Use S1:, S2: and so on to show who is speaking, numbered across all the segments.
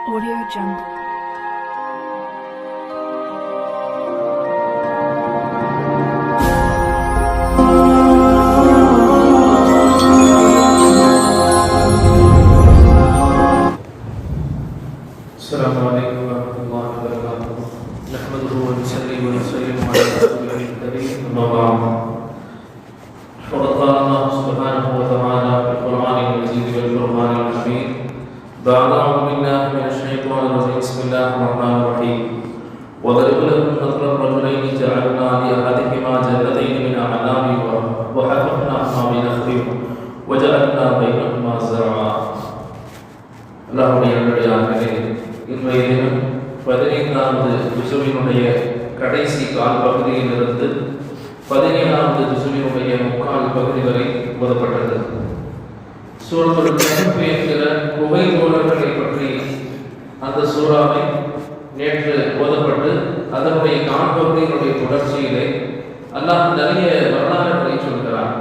S1: Audio Jungle.
S2: السلام عليكم ورحمة الله وبركاته نحمده ونصلي ونسلم ஒரு கருப்பு என்கிற குகை தோழர்களை பற்றி அந்த சூறாவை நேற்று ஓதப்பட்டு அதனுடைய காண்பகுதியினுடைய தொடர்ச்சியிலே அல்லாஹ் நிறைய வரலாறுகளை சொல்கிறார்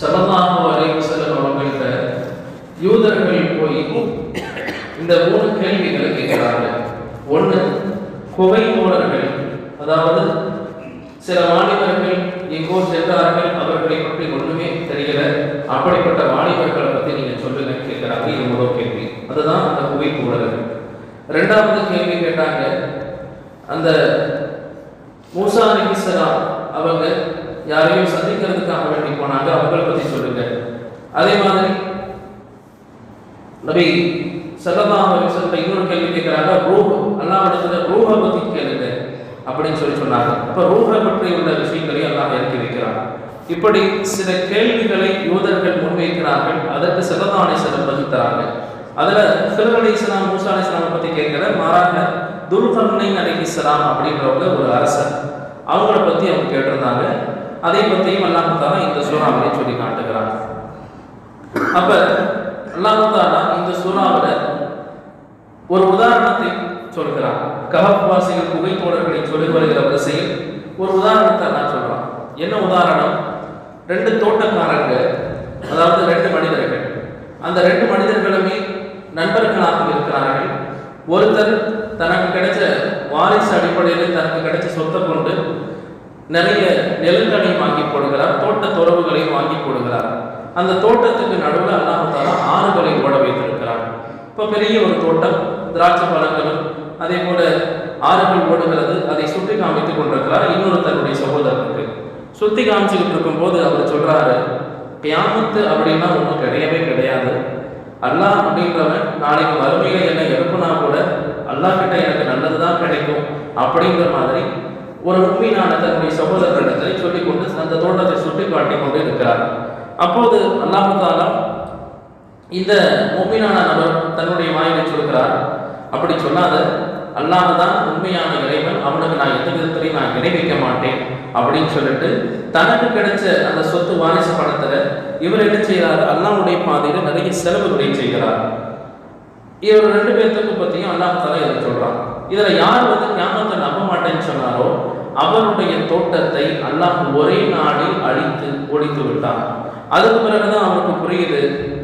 S2: சலமாக அலைவு செல்லும் அவர்கள்ட்ட யூதர்கள் போய் இந்த மூணு கேள்விகளை கேட்கிறார்கள். ஒன்று குகை தோழர்கள் அதாவது சில வாலிபர்கள் எங்கோ சென்றார்கள் அவர்களை பற்றி ஒன்றுமே தெரியல. அப்படிப்பட்ட வாலிபர்களை கேட்கிறாங்க இவங்களோட கேள்வி. அதுதான் அந்த குவைத் ஊடகம் ரெண்டாவது கேள்வி கேட்டாங்க அந்த மூசா அலிஸ்லாம் அவங்க யாரையும் சந்திக்கிறதுக்காக வேண்டி போனாங்க அவங்களை பற்றி சொல்லுங்க. அதே மாதிரி நபி சல்லல்லாஹு அலைஹி வஸல்லம் இன்னொரு கேள்வி கேட்கிறாங்க ரூஹ் அல்லாஹ்விடத்துல ரூஹ பற்றி கேளுங்க அப்படின்னு சொல்லி சொன்னாங்க. அப்ப ரூஹ பற்றி உள்ள விஷயங்களையும் அல்லாஹ் இறக்கி வைக்கிறாங்க இப்படி சில கேள்விகளை யூதர்கள் கேட்கிறார்கள். அதற்கு சல்லல்லாஹு அலைஹி வஸல்லம் பதில் தராங்க அதுல ஃபிர் அலைஹிஸ்ஸலாம் பத்தி கேட்கிற மாறாக துல்கர்னைன் அலைஹிஸ்ஸலாம் அப்படின்றவங்க ஒரு அரசர். அவங்கள பத்தி அவங்க கேட்டிருந்தாங்க. அதை பத்தியும் அல்லாஹ் இந்த சூறாவிலே சொல்லி காட்டுகிறாங்க. அப்ப அல்லாஹ் இந்த சூறாவில் ஒரு உதாரணத்தை சொல்கிறான். கஹப் வாசிகள் புகை தோழர்களை சொல்லி வருகிற வரிசையில் ஒரு உதாரணத்தை நான் சொல்றான். என்ன உதாரணம்? ரெண்டு தோட்டக்காரங்க அதாவது ரெண்டு மனிதர்கள். அந்த ரெண்டு மனிதர்களுமே நண்பர்களாக இருக்கிறார்கள். ஒருத்தர் தனக்கு கிடைச்ச வாரிசு அடிப்படையில் தனக்கு கிடைச்ச சொத்தை கொண்டு நிறைய நெல்களை வாங்கி போடுகிறார் தோட்ட துறவுகளை வாங்கி போடுகிறார். அந்த தோட்டத்துக்கு நடுவில் அல்லாஹால ஆறுகளை ஓட வைத்திருக்கிறார். இப்போ பெரிய ஒரு தோட்டம் திராட்சை பழங்களும் அதே போல ஆறுகள் ஓடுகிறது அதை சுட்டி காமித்துக் கொண்டிருக்கிறார். இன்னொரு தன்னுடைய சகோதரருக்கு சுத்தி காமிச்சுக்கிட்டு இருக்கும்போது அவர் சொல்றாரு கியாமத்து அப்படின்னா ஒன்றும் கிடையவே கிடையாது. அல்லாஹ் அப்படின்றவன் நாளைக்கு வறுமையில என்னை எழுப்புனா கூட அல்லாஹ் கிட்ட எனக்கு நல்லதுதான் கிடைக்கும் அப்படிங்கிற மாதிரி ஒரு உண்மையான தன்னுடைய சகோதரர்களிடத்தை சொல்லிக் கொண்டு அந்த தோட்டத்தை சுட்டி காட்டி கொண்டு இருக்கிறார் அப்போது அல்லாஹு தாலா இந்த முக்மீனான நபர் தன்னுடைய வாயிலை சொல்கிறார். அப்படி சொல்லாத அல்லாஹ் தான் உண்மையான இறைவன். அவனுக்கு நான் எந்த விதத்திலையும் நான் இணை வைக்க மாட்டேன் அப்படின்னு சொல்லிட்டு தனக்கு கிடைச்ச அந்த சொத்து வாரிசு பணத்துல இவர் என்ன செய்கிறார் அல்லாஹ்வுடைய பாதையில நிறைய செலவுகளை செய்கிறார். இவர் ரெண்டு பேர்த்துக்கு பத்தியும் அல்லாஹ் தலை இதை சொல்றான். இதுல யார் வந்து ஞாபகத்தை நம்ப மாட்டேன்னு சொன்னாரோ அவருடைய தோட்டத்தை அல்லாஹ் ஒரே நாளில் அழித்து ஒழித்து விட்டான். அதுக்கு பிறகுதான் அவனுக்கு புரியுது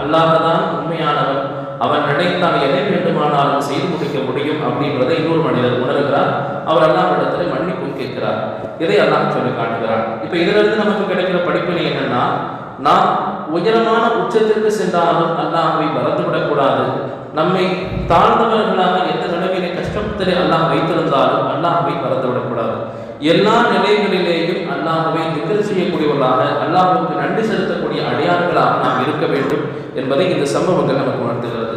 S2: அல்லாஹ் தான் உண்மையானவன். அவன் நினைத்தால் எதை வேண்டுமானாலும் செய்து முடிக்க முடியும் அப்படின்றதை இன்னொரு மனிதர் உணர்கிறார். அவர் அல்லாஹ்விடத்தில் மன்னிப்பு கேட்கிறார். இதை அல்லாஹ் சொல்லி காட்டுகிறார் இப்ப இதுல இருந்து நமக்கு கிடைக்கிற படிப்பினை என்னன்னா நாம் உயரமான உச்சத்திற்கு சென்றாலும் அல்லாஹ்வை மறந்துவிடக்கூடாது. நம்மை தாழ்ந்தவர்களாக எந்த நிலவிலே கஷ்டத்திலே அல்லாஹ் வைத்திருந்தாலும் அல்லாஹை மறந்து விடக்கூடாது எல்லா நிலைகளிலேயும் அல்லாஹவை நிகழ் செய்யக்கூடியவர்களாக அல்லாஹுக்கு நன்றி செலுத்தக்கூடிய அடி இருக்க வேண்டும் என்பதை இந்த சம்பவங்கள் நமக்கு உணர்த்துகிறது.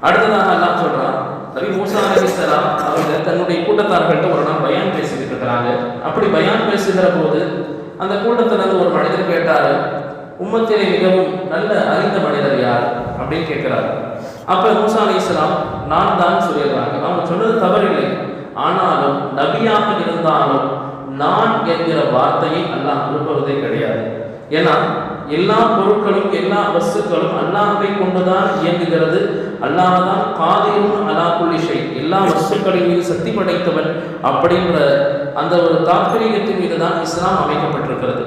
S2: அடுத்ததாக எல்லாம் சொல்றான் நபி மூசா அலிஸ்லாம் அவங்க தன்னுடைய கூட்டத்தார்கள்ட்ட ஒரு நாள் பயான் பேசிக்கிட்டு இருக்கிறாங்க. அப்படி பயான் பேசுகிற போது அந்த கூட்டத்திலிருந்து ஒரு மனிதர் கேட்டாரு உம்மத்திலே மிகவும் நல்ல அறிந்த மனிதர் யார்? அப்படின்னு கேட்கிறாரு. அப்ப மூசா அலி இஸ்லாம் நான் தான் சொல்லிடுறாங்க. அவங்க சொன்னது தவறில்லை. ஆனாலும் நபியாக இருந்தாலும் நான் என்கிற வார்த்தையை அல்லாஹ் விரும்புவதே கிடையாது. ஏன்னா எல்லா பொருட்களும் எல்லா வஸ்துக்களும் அல்லாஹை கொண்டுதான் இயங்குகிறது. அல்லாஹான் தான் காதிரும் அலா எல்லா வஸ்துக்களின் மீது சக்தி படைத்தவன் அப்படின்ற அந்த ஒரு தாத்பரியத்தின் மீது தான் இஸ்லாம் அமைக்கப்பட்டிருக்கிறது.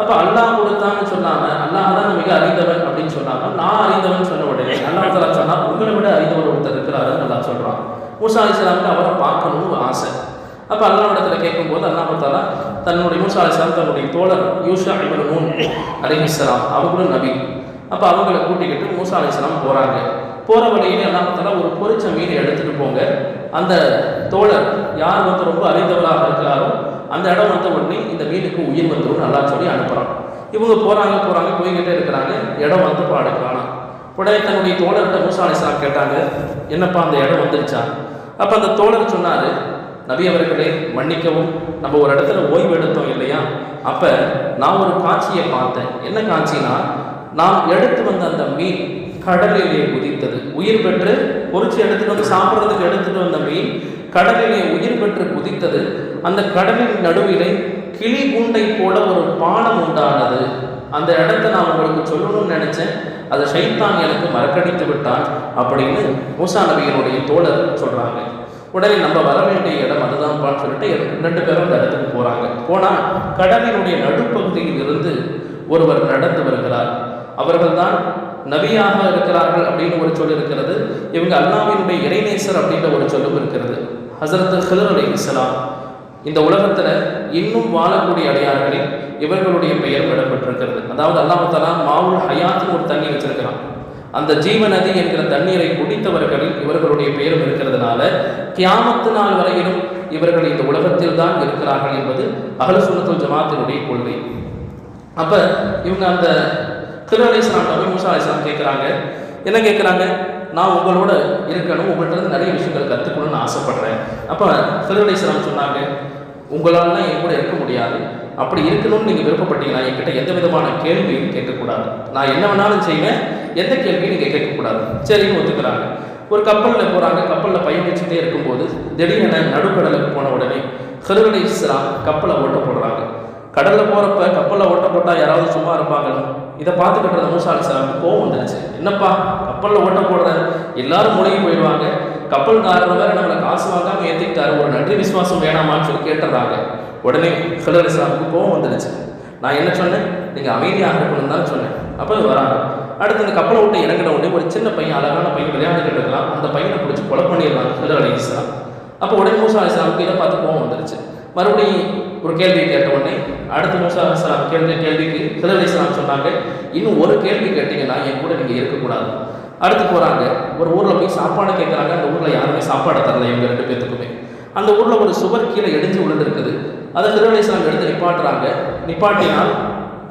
S2: அப்போ அல்லாஹ் கொடுத்தான்னு சொல்லாம அல்லாஹ் தான் மிக அறிந்தவன் அப்படின்னு சொன்னாங்க நான் அறிந்தவன் சொன்ன உடனே அல்லாஹ் தலா சொன்னா உங்களை விட அறிந்தவர் ஒருத்தர் இருக்கிறாருன்னு நல்லா சொல்றான். மூசா இஸ்லாமுக்கு அவரை பார்க்கணும்னு ஆசை. அப்போ அல்லாவிடத்தில் கேட்கும்போது அல்லாஹ் தாலா தன்னுடைய மூசா அலிஸ்லாம் தன்னுடைய தோழர் யூஷா இவன் நூன் அலிஹிஸ்லாம் அவங்களும் நபி. அப்போ அவங்கள கூட்டிக்கிட்டு மூசா அலிஸ்லாம் போகிறாங்க போகிற வழியில் அல்லாஹ் ஒரு பொறிச்ச மீனை எடுத்துகிட்டு போங்க. அந்த தோழர் யார் வந்து ரொம்ப அறிந்தவராக இருக்கிறாரோ அந்த இடம் வந்த உடனே இந்த மீனுக்கு உயிர் வந்துடும் நல்லா சொல்லி அனுப்புகிறான் இவங்க போகிறாங்க போகிறாங்க போய்கிட்டே இருக்கிறாங்க. இடம் வந்து பாடு காணும் உடனே தன்னுடைய தோழர்கிட்ட மூசா அலிஸ்லாம் கேட்டாங்க என்னப்பா அந்த இடம் வந்துருச்சா? அப்போ அந்த தோழர் சொன்னார் நபி அவர்களே மன்னிக்கவும். நம்ம ஒரு இடத்துல ஓய்வு எடுத்தோம் இல்லையா? அப்போ நான் ஒரு காட்சியை பார்த்தேன். என்ன காட்சினா நான் எடுத்து வந்த அந்த மீன் கடலிலே குதித்தது. உயிர் பெற்று பொறிச்சு எடுத்துட்டு வந்து சாப்பிட்றதுக்கு எடுத்துட்டு வந்த மீன் கடலிலே உயிர் பெற்று குதித்தது. அந்த கடலின் நடுவிலே கிளி குண்டை போல ஒரு பாலம் உண்டானது. அந்த இடத்த நான் உங்களுக்கு சொல்லணும்னு நினைச்சேன். அதை ஷைத்தான் எனக்கு மறக்கடித்து விட்டான் அப்படின்னு மூசா நபியினுடைய தோழர் சொல்றாங்க. உடனே நம்ம வர வேண்டிய இடம் அதுதான்ப்பான்னு சொல்லிட்டு ரெண்டு பேரும் அந்த இடத்துக்கு போறாங்க. போனா கடலினுடைய நடுப்பகுதியில் இருந்து ஒருவர் நடந்து வருகிறார். அவர்கள்தான் நபியாக இருக்கிறார்கள் அப்படின்னு ஒரு சொல் இருக்கிறது. இவங்க அல்லாவினுடைய இறைநேசர் அப்படின்ற ஒரு சொல்லும் இருக்கிறது. ஹசரத் ஹிலர் அலி இஸ்லாம் இந்த உலகத்தில் இன்னும் வாழக்கூடிய அடையாளங்களில் இவர்களுடைய பெயர் விடப்பட்டிருக்கிறது. அதாவது அல்லாஹாலா மாவுல் ஹயாத்துன்னு ஒரு தண்ணி வச்சிருக்கிறான். அந்த ஜீவநதி என்கிற தண்ணீரை குடித்தவர்களில் இவர்களுடைய பெயரும் இருக்கிறதுனால கியாமத்து நாள் வரையிலும் இவர்கள் இந்த உலகத்தில் தான் இருக்கிறார்கள் என்பது அகல சுனத்துல் ஜமாத்தினுடைய கொள்கை. அப்ப இவங்க அந்த திரு அலிஸ்லாம் நபி மூசா அலிஸ்லாம் கேட்குறாங்க. என்ன கேட்குறாங்க? நான் உங்களோட இருக்கணும் உங்கள்கிட்ட இருந்து நிறைய விஷயங்கள் கற்றுக்கணும்னு ஆசைப்படுறேன். அப்போ திரு அலிஸ்லாம் சொன்னாங்க உங்களால்லாம் என் கூட இருக்க முடியாது. அப்படி இருக்கணும்னு நீங்கள் விருப்பப்பட்டீங்கன்னா என்கிட்ட எந்த விதமான கேள்வியும் கேட்கக்கூடாது. நான் என்ன வேணாலும் செய்வேன் எந்த கேள்வியும் நீங்கள் கேட்கக்கூடாது. சரின்னு ஒத்துக்கிறாங்க. ஒரு கப்பலில் போகிறாங்க கப்பலில் பயணிச்சுட்டே இருக்கும்போது திடீரென நடுக்கடலுக்கு போன உடனே ஹருகலை இஸ்லாம் கப்பலை ஓட்ட போடுறாங்க. கடலில் போகிறப்ப கப்பலில் ஓட்ட போட்டால் யாராவது சும்மா இருப்பாங்களா? இதை பார்த்துக்கிட்டு இருந்த மூசா அலிஸ்லாமுக்கு கோவம் வந்துருச்சு. என்னப்பா கப்பலில் ஓட்ட போடுற எல்லாரும் மூழ்கி போயிடுவாங்க. கப்பல்காரர் வேறு நம்மளை காசு வாங்காமல் ஏற்றிக்கிட்டாரு ஒரு நன்றி விசுவாசம் வேணாமான்னு சொல்லி கேட்டுறாங்க. உடனே ஹலர் இஸ்லாமுக்கு கோவம் வந்துருச்சு. நான் என்ன சொன்னேன்? நீங்கள் அமைதியாக இருக்கணும் தான் சொன்னேன். அப்போ வராங்க. அடுத்து இந்த கப்பலை விட்டு இறங்கின உடனே ஒரு சின்ன பையன் அழகான பையன் விளையாண்டுக்கிட்டு இருக்கலாம். அந்த பையனை பிடிச்சி கொலை பண்ணிடலாம். ஹலர் அலி இஸ்லாம் அப்போ உடனே மூசா அலி இஸ்லாமுக்கு இதை பார்த்து கோவம் வந்துருச்சு. மறுபடியும் ஒரு கேள்வியை கேட்ட உடனே அடுத்து மூசா இஸ்லாம் கேள்வி கேள்விக்கு ஹலர் அலி இஸ்லாம் சொன்னாங்க இன்னும் ஒரு கேள்வி கேட்டிங்கன்னா என் கூட நீங்கள் இருக்கக்கூடாது. அடுத்து போகிறாங்க ஒரு ஊரில் போய் சாப்பாடு கேட்குறாங்க அந்த ஊரில் யாருமே சாப்பாடு தரல இவங்க ரெண்டு பேத்துக்குமே. அந்த ஊரில் ஒரு சுவர் கீழே இடிஞ்சு விழுந்துருக்குது அதை திருவள்ளிஸ்லாம் எடுத்து நிப்பாட்டுறாங்க. நிப்பாட்டினால்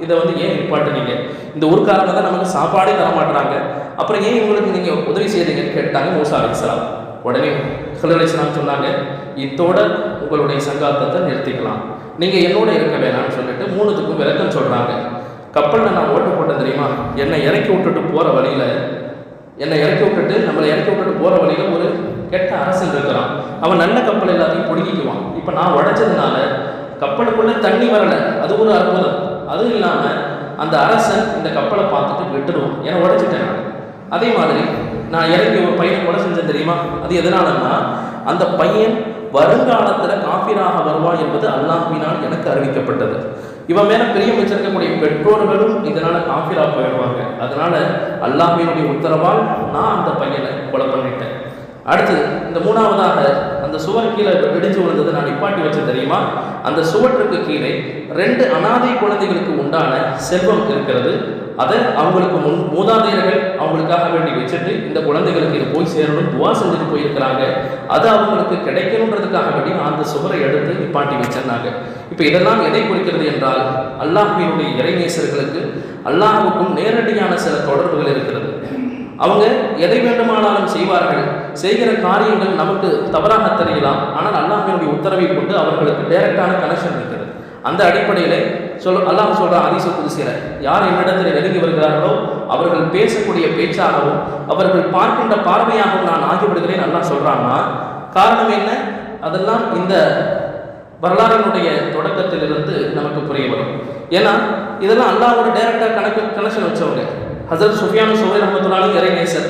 S2: இதை வந்து ஏன் நிப்பாட்டுனீங்க? இந்த ஊருக்காரங்க தான் நமக்கு சாப்பாடே தர மாட்டுறாங்க அப்புறம் ஏன் இவங்களுக்கு நீங்கள் உதவி செய்கிறீங்கன்னு கேட்டாங்க மூசா அலிஸ்லாம் உடனே ஹலர் சொன்னாங்க இத்தோட உங்களுடைய சங்காத்தத்தை நிறுத்திக்கலாம். நீங்கள் என்னோட இருக்க வேணாம்னு சொல்லிட்டு மூணுத்துக்கும் விளக்கம் சொல்கிறாங்க கப்பலில் நான் ஓட்டு போட்டேன் தெரியுமா? என்னை இறக்கி விட்டுட்டு போகிற வழியில் என்னை இறக்கி விட்டுட்டு நம்மளை இறக்கி விட்டுட்டு போகிற வழியில் ஒரு கெட்ட அரசன் இருக்கிறான். அவன் நல்ல கப்பல் எல்லாத்தையும் பிடுங்கிக்குவான். இப்போ நான் உடைச்சதுனால கப்பலுக்குள்ளே தண்ணி வரலை. அது ஒரு அற்புதம். அதுவும் இல்லாமல் அந்த அரசன் இந்த கப்பலை பார்த்துட்டு விட்டுடுவான் ஏன்னா உடைச்சிட்டேன் நான். அதே மாதிரி நான் இறங்கி ஒரு பையனை கொலை செஞ்சேன் தெரியுமா? அது எதனாலன்னா அந்த பையன் வருங்காலத்தில் காப்பீராக வருவான் என்பது அல்லாஹ்வினால் எனக்கு அறிவிக்கப்பட்டது. இவன் மேல பிரியம் வச்சிருக்கக்கூடிய பெற்றோர்களும் இதனால காஃபிராக போயிடுவாங்க. அதனால அல்லாஹினுடைய உத்தரவால் நான் அந்த பையனை கொலை பண்ணிட்டேன். அடுத்து இந்த மூணாவதாக அந்த சுவர் கீழே வெடிஞ்சு விழுந்தது நான் நிப்பாட்டி வச்சேன் தெரியுமா? அந்த சுவற்றுக்கு கீழே ரெண்டு அனாதை குழந்தைகளுக்கு உண்டான செல்வம் இருக்கிறது. அதை அவங்களுக்கு முன் மூதாதையர்கள் அவங்களுக்காக வேண்டி வச்சுட்டு இந்த குழந்தைகளுக்கு இது போய் சேரணும் துவா செஞ்சுட்டு போயிருக்கிறாங்க. அது அவங்களுக்கு கிடைக்கணுன்றதுக்காக வேண்டி நான் அந்த சுவரை எடுத்து நிப்பாட்டி வச்சிருந்தாங்க. இப்போ இதெல்லாம் எதை குறிக்கிறது என்றால் அல்லாஹினுடைய இறைநேசர்களுக்கு அல்லாஹுக்கும் நேரடியான சில தொடர்புகள் இருக்கிறது. அவங்க எதை வேண்டுமானாலும் செய்வார்கள். செய்கிற காரியங்கள் நமக்கு தவறாக தெரியலாம். ஆனால் அல்லாஹினுடைய உத்தரவை கொண்டு அவர்களுக்கு டைரக்டான கனெக்ஷன் இருக்கிறது. அந்த அடிப்படையில் சொல் அல்லாஹ் சொல்கிறான் அதிச புதுசில யார் என்னிடத்தில் நெருங்கி வருகிறார்களோ அவர்கள் பேசக்கூடிய பேச்சாகவும் அவர்கள் பார்க்கின்ற பார்வையாகவும் நான் ஆகிவிடுகிறேன் அல்லாஹ் சொல்கிறான்னா காரணம் என்ன? அதெல்லாம் இந்த வரலாறினுடைய தொடக்கத்திலிருந்து நமக்கு புரிய வரும். ஏன்னா இதெல்லாம் அல்லாவோட டைரக்டாக கணக்கு கனெக்ஷன் வச்சவங்க. ஹசரத் சுஃபியான் சுவை ரஹமத்துல்லாலும் இறைநேசர்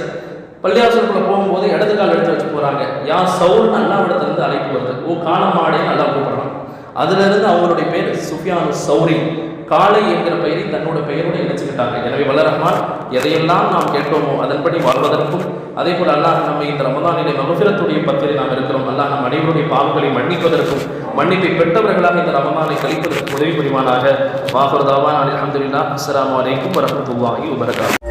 S2: பள்ளியாசலுக்குள்ள போகும்போது இடது கால் எடுத்து வச்சு போகிறாங்க யா சவுல் அல்லாவிடத்திலிருந்து அழைப்பு வருது. ஓ காலமாடே நல்லா கூப்பிடுறான். அதுலேருந்து அவங்களுடைய பேர் சுஃபியானு சௌரி. காளை என்கிற பெயரை தன்னோட பெயரோடு இணைச்சுக்கிட்டாங்க. எனவே வல்ல எதையெல்லாம் நாம் கேட்டோமோ அதன்படி வாழ்வதற்கும் அதே போல அல்லாஹ் நம்ம இந்த ரமதானிலே மகபிரத்துடைய பத்திரை நாம் இருக்கிறோம். அல்லாஹ் நம் அனைவருடைய பாவங்களை மன்னிப்பதற்கும் மன்னிப்பை பெற்றவர்களாக இந்த ரமதானை கழிப்பதற்கு உதவி புரிவானாக. வாகுர்தாவான் அலி அஹமதுல்லா அஸ்லாம் வலைக்கும் வரமத்துல்லாஹி வபரகாத்துஹு